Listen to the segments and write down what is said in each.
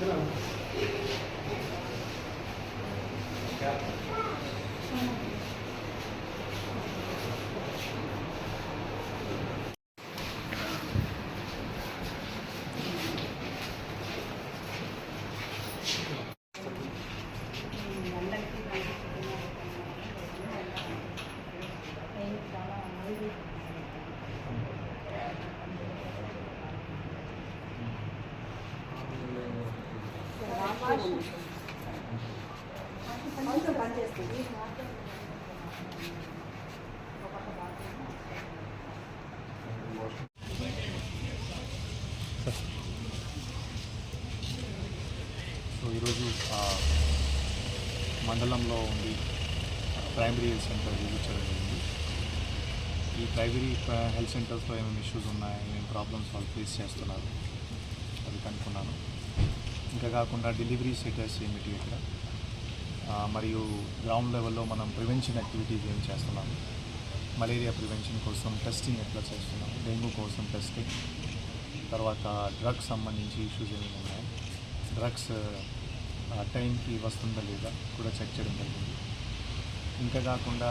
Tirando. Obrigado. So ఈరోజు ఆ, మండలంలో ఉంది ఆ, ప్రైమరీ హెల్త్ సెంటర్ విజిట్ చేయడం జరిగింది. ఈ ప్రైమరీ హెల్త్ సెంటర్స్లో ఏమేమి ఇష్యూస్ ఉన్నాయి ఏమేమి ప్రాబ్లమ్స్ వాళ్ళు ఫేస్ చేస్తున్నారు అది కనుక్కున్నాను. ఇంకా కాకుండా డెలివరీ స్టేటస్ ఏమిటి ఇక్కడ? మరియు గ్రౌండ్ లెవెల్లో మనం ప్రివెన్షన్ యాక్టివిటీస్ ఏం చేస్తున్నాము మలేరియా ప్రివెన్షన్ కోసం టెస్టింగ్ ఎట్లా చేస్తున్నాము డెంగ్యూ కోసం టెస్టింగ్ తర్వాత డ్రగ్స్ సంబంధించి ఇష్యూస్ ఏమైనా ఉన్నాయి? డ్రగ్స్ టైంకి వస్తుందా లేదా కూడా చెక్ చేయడం జరిగింది. ఇంకా కాకుండా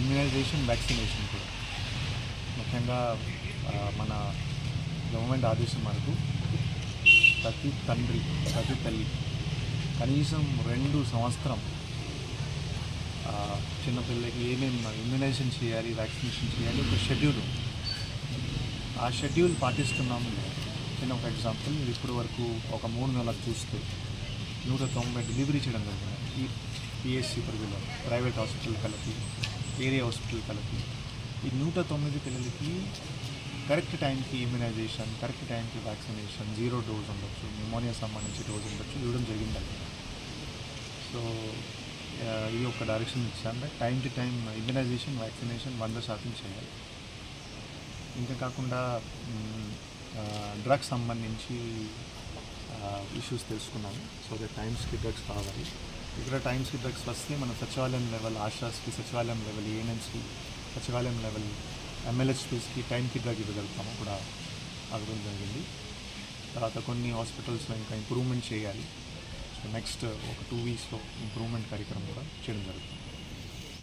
ఇమ్యునైజేషన్ వ్యాక్సినేషన్ కూడా. ముఖ్యంగా మన గవర్నమెంట్ ఆదేశం వరకు ప్రతి తండ్రి ప్రతి తల్లి కనీసం రెండు సంవత్సరం చిన్నపిల్లకి చిన్నపిల్లలకి ఏమేమి ఇమ్యునైజేషన్ చేయాలి వ్యాక్సినేషన్ చేయాలి ఒక షెడ్యూల్. ఆ షెడ్యూల్ పాటిస్తున్నాము చిన్న ఒక ఎగ్జాంపుల్ ఇప్పటి వరకు ఒక మూడు నెలలకు చూస్తే నూట తొంభై డెలివరీ చేయడం జరిగింది. ఈ పిఎస్సి పరిధిలో ప్రైవేట్ హాస్పిటల్ కలిపి ఏరియా హాస్పిటల్ కలిపి. ఈ నూట తొమ్మిది పిల్లలకి కరెక్ట్ టైంకి ఇమ్యునైజేషన్ కరెక్ట్ టైంకి వ్యాక్సినేషన్ జీరో డోస్ ఉండొచ్చు న్యూమోనియా సంబంధించి డోస్ ఉండొచ్చు ఇవ్వడం జరిగిందండి సో ఇది ఒక డైరెక్షన్ ఇచ్చాను. Time to time immunisation vaccination వంద శాతం చేయాలి. ఇంకా కాకుండా డ్రగ్స్ సంబంధించి ఇష్యూస్ తెలుసుకున్నాము సో ద టైమ్స్కి డ్రగ్స్ కావాలి. ఇక్కడ టైమ్స్కి డ్రగ్స్ వస్తే మన సచివాలయం లెవెల్ ఆశాస్కి సచివాలయం లెవెల్ ఏఎన్ఎన్స్కి సచివాలయం లెవెల్ ఎంఎల్హెచ్పీస్కి టైం ఫీడ్బ్యాక్ ఇవ్వగలుగుతాము. కూడా అడగడం జరిగింది. తర్వాత కొన్ని హాస్పిటల్స్లో ఇంకా ఇంప్రూవ్మెంట్ చేయాలి. సో నెక్స్ట్ ఒక టూ వీక్స్లో ఇంప్రూవ్మెంట్ కార్యక్రమం కూడా చేయడం జరుగుతుంది.